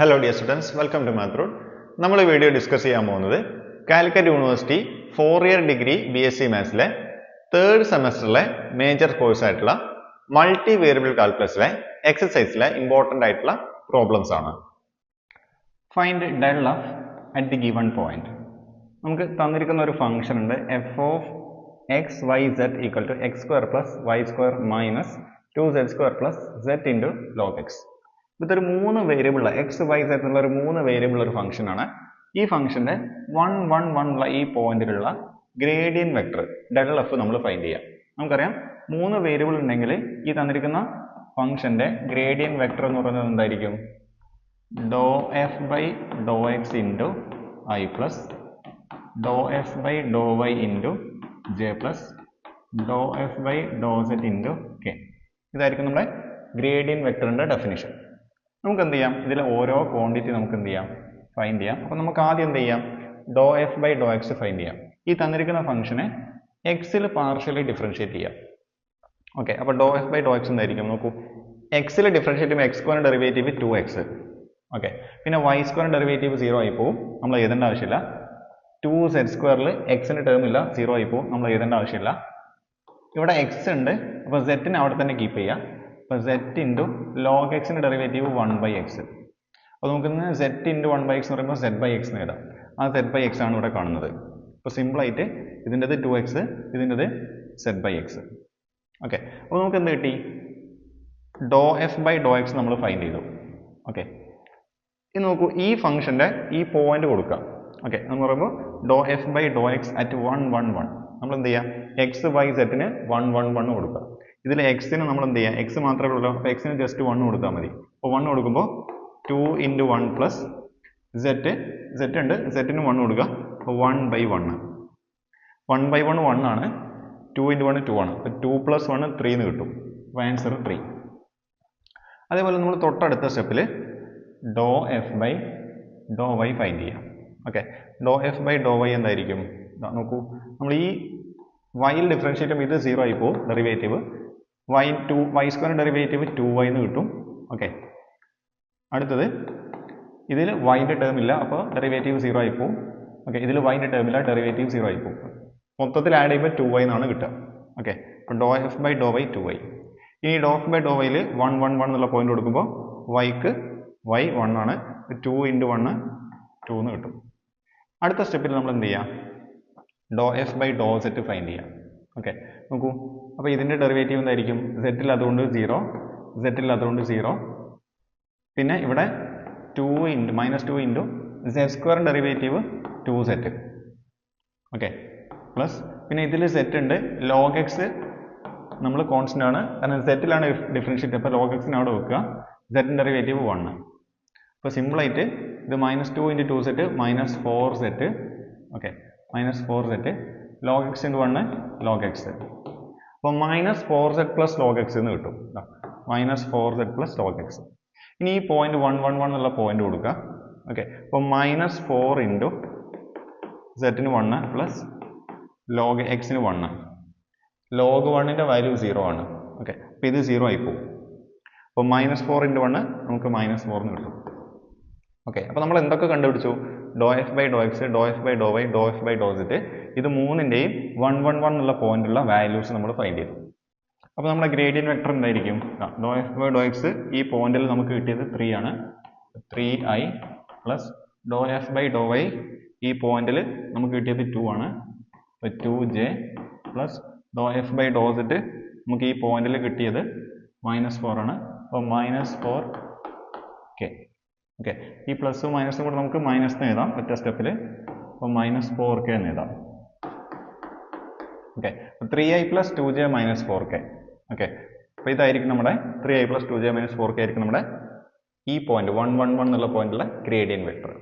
Hello dear students welcome to മാത്രൂർ നമ്മൾ video discuss ചെയ്യാൻ പോകുന്നത് Calicut university four year degree B S C മാത്സിലെ third സെമസ്റ്ററിലെ major കോഴ്സായിട്ടുള്ള multi variable കാൽക്കുലസിലെ എക്സസൈസിലെ ഇമ്പോർട്ടന്റ് ആയിട്ടുള്ള പ്രോബ്ലംസ് ആണ്. Find del of at the given point നമുക്ക് തന്നിരിക്കുന്ന ഒരു ഫംഗ്ഷൻ ഉണ്ട് F of X Y Z equal to X square plus Y square minus two Z square plus Z into log X ഇതൊരു മൂന്ന് variable X Y set എന്നുള്ള ഒരു മൂന്ന് variable ഒരു ഫംഗ്ഷൻ ആണ്. ഈ ഫംഗ്ഷന്റെ വൺ വൺ വൺ ഉള്ള ഈ പോയിന്റിലുള്ള ഗ്രേഡിയൻ വെക്ടർ ഡെൽ എഫ് നമ്മൾ ഫൈൻഡ് ചെയ്യാം. നമുക്കറിയാം മൂന്ന് വേരിയബിൾ ഉണ്ടെങ്കിൽ ഈ തന്നിരിക്കുന്ന ഫംഗ്ഷന്റെ ഗ്രേഡിയൻ വെക്ടർ എന്ന് പറയുന്നത് എന്തായിരിക്കും? Doe F by doe X into I plus doe F by doe Y into J plus doe F by doe Z into K ഇതായിരിക്കും നമ്മുടെ ഗ്രേഡിയൻ വെക്ടറിന്റെ ഡെഫിനിഷൻ നമുക്ക് എന്ത് ചെയ്യാം ഇതിലെ ഓരോ ക്വാണ്ടിറ്റി നമുക്ക് എന്ത് ചെയ്യാം. ഫൈൻഡ് ചെയ്യാം അപ്പോൾ നമുക്ക് ആദ്യം എന്ത് ചെയ്യാം doe F by doe X find ചെയ്യാം. ഈ തന്നിരിക്കുന്ന ഫംഗ്ഷനെ എക്സിൽ പാർഷ്യലി ഡിഫറൻഷിയേറ്റ് ചെയ്യാം. ഓക്കെ അപ്പോൾ doe F by doe X എന്തായിരിക്കും? നോക്കൂ. എക്സിൽ ഡിഫറൻഷിയേറ്റ് ചെയ്യുമ്പോൾ X square derivative two X okay പിന്നെ വൈ സ്ക്വയർ ഡെറിവേറ്റീവ് സീറോ ആയി പോകും നമ്മൾ എഴുതേണ്ട ആവശ്യമില്ല. ടു സെഡ് സ്ക്വയറിൽ എക്സിന്റെ ടേം ഇല്ല സീറോ ആയി പോകും നമ്മൾ എഴുതേണ്ട ആവശ്യമില്ല. ഇവിടെ എക്സ് ഉണ്ട്. അപ്പോൾ സെറ്റിനെ അവിടെ തന്നെ കീപ്പ് ചെയ്യാം. അപ്പോൾ സെറ്റ് ഇന്റു ലോഗ് എക്സിന്റെ ഡെറിവേറ്റീവ് വൺ ബൈ എക്സ് അപ്പോൾ നമുക്കിന്ന് Z into one by X എന്ന് പറയുമ്പോൾ സെറ്റ് ബൈ എക്സ് എഴുതാം. ആ സെറ്റ് ബൈ എക്സ് ആണ് ഇവിടെ കാണുന്നത്. അപ്പോൾ സിമ്പിളായിട്ട് ഇതിന്റെത് ടു എക്സ് ഇതിന്റെത് സെറ്റ് ബൈ എക്സ് ഓക്കെ അപ്പോൾ നമുക്ക് എന്ത് കിട്ടി? Doe F by doe X നമ്മൾ ഫൈൻഡ് ചെയ്തു. ഓക്കെ ഇനി നോക്കൂ ഈ ഫംഗ്ഷന്റെ ഈ പോയിന്റ് കൊടുക്കാം ഓക്കെ എന്ന് പറയുമ്പോൾ doe F by doe X at one one one നമ്മൾ എന്ത് ചെയ്യാം എക്സ് വൈ സെറ്റിന് വൺ വൺ വൺ കൊടുക്കുക. ഇതിൽ എക്സിന് നമ്മൾ എന്ത് ചെയ്യാം? എക്സ് മാത്രമേ ഉള്ളൂ. അപ്പോൾ എക്സിന് ജസ്റ്റ് വൺ കൊടുത്താൽ മതി. അപ്പോൾ വൺ കൊടുക്കുമ്പോൾ two into one plus Z Z ഉണ്ട്. സെറ്റിന് വൺ കൊടുക്കുക. അപ്പോൾ one by one one by one one ആണ്. ടു ഇന്റു വൺ ടു ആണ്. അപ്പോൾ ടു പ്ലസ് വൺ ത്രീ എന്ന് കിട്ടും. അപ്പോൾ ആൻസർ ത്രീ അതേപോലെ നമ്മൾ തൊട്ടടുത്ത സ്റ്റെപ്പിൽ doe F by doe Y find ചെയ്യാം. Okay doe F by doe Y എന്തായിരിക്കും? നോക്കൂ. നമ്മൾ ഈ വൈയിൽ ഡിഫറൻഷ്യേറ്റ് ചെയ്യുമ്പോൾ ഇത് സീറോ ആയി പോകും. Derivative Y two Y square derivative two Y എന്ന് കിട്ടും. ഓക്കെ അടുത്തത് ഇതിൽ വൈന്റെ ടേം ഇല്ല അപ്പോൾ ഡെറിവേറ്റീവ് സീറോ ആയി പോകും ഓക്കെ ഇതിൽ വൈന്റെ ടേം ഇല്ല ഡെറിവേറ്റീവ് സീറോ ആയി പോകും മൊത്തത്തിൽ ആഡ് ചെയ്യുമ്പോൾ ടു വൈ എന്നാണ് കിട്ടുക. ഓക്കെ അപ്പോൾ doe F by doe Y two Y ഇനി ഡോ എഫ് ബൈ ഡോ വൈയിൽ വൺ വൺ വൺ എന്നുള്ള പോയിന്റ് കൊടുക്കുമ്പോൾ വൈക്ക് വൈ വൺ ആണ് ടു ഇന്റു വണ്ണ് ടു എന്ന് കിട്ടും. അടുത്ത സ്റ്റെപ്പിൽ നമ്മൾ എന്ത് ചെയ്യുക doe F by doe Z find ചെയ്യാം. ഓക്കെ നോക്കൂ. അപ്പോൾ ഇതിന്റെ ഡെറിവേറ്റീവ് എന്തായിരിക്കും? സെറ്റിൽ അതുകൊണ്ട് സീറോ സെറ്റിൽ അതുകൊണ്ട് സീറോ പിന്നെ ഇവിടെ two into minus two into Z square derivative two Z okay plus പിന്നെ ഇതിൽ സെറ്റ് ഉണ്ട്. ലോഗ് എക്സ് നമ്മൾ കോൺസ്റ്റന്റ് ആണ്. കാരണം സെറ്റിലാണ് ഡിഫറൻഷ്യേറ്റ് അപ്പോൾ ലോഗ് എക്സിന് അവിടെ വെക്കുക. സെറ്റിന്റെ ഡെറിവേറ്റീവ് വൺ അപ്പോൾ സിമ്പിളായിട്ട് ഇത് minus two into two Z minus four Z okay minus four Z log X into one log X അപ്പോൾ minus four Z plus log X എന്ന് കിട്ടും. Minus four Z plus log X ഇനി ഈ point one one one എന്നുള്ള point കൊടുക്കുക. Okay അപ്പോൾ minus four into സെറ്റിന് one plus log എക്സിന് വണ്ണ് ലോഗ് വണ്ണിന്റെ വാല്യൂ സീറോ ആണ്. ഓക്കെ അപ്പോൾ ഇത് സീറോ ആയി പോകും. അപ്പോൾ മൈനസ് ഫോർ ഇന്റു വണ്ണ് നമുക്ക് മൈനസ് ഫോർ എന്ന് കിട്ടും. ഓക്കെ അപ്പോൾ നമ്മൾ എന്തൊക്കെ കണ്ടുപിടിച്ചു? Doe F by doe X doe F by doe Y doe F by doe Z ഇത് മൂന്നിന്റെയും വൺ വൺ വൺ എന്നുള്ള പോയിന്റുള്ള വാല്യൂസ് നമ്മൾ ഫൈൻഡ് ചെയ്തു. അപ്പോൾ നമ്മുടെ ഗ്രേഡിയൻ വെക്ടർ എന്തായിരിക്കും? Doe F by doe X ഈ പോയിന്റിൽ നമുക്ക് കിട്ടിയത് ത്രീ ആണ്. Three I plus doe F by doe Y ഈ പോയിന്റിൽ നമുക്ക് കിട്ടിയത് ടു ആണ്. Two J plus doe F by doe Z നമുക്ക് ഈ പോയിന്റിൽ കിട്ടിയത് മൈനസ് ഫോർ ആണ്. അപ്പോൾ മൈനസ് ഫോർ കെ ഓക്കെ ഈ പ്ലസും മൈനസും കൂടെ നമുക്ക് മൈനസ് എന്ന് എഴുതാം. ഒറ്റ സ്റ്റെപ്പിൽ അപ്പോൾ മൈനസ് ഫോർ കെ എന്ന് എഴുതാം. Okay three I plus two J minus four K okay അപ്പോൾ ഇതായിരിക്കും നമ്മുടെ three I plus two J minus four K ആയിരിക്കും നമ്മുടെ ഈ പോയിന്റ് വൺ വൺ വൺ എന്നുള്ള പോയിന്റിലെ ഗ്രേഡിയൻ വെക്ടർ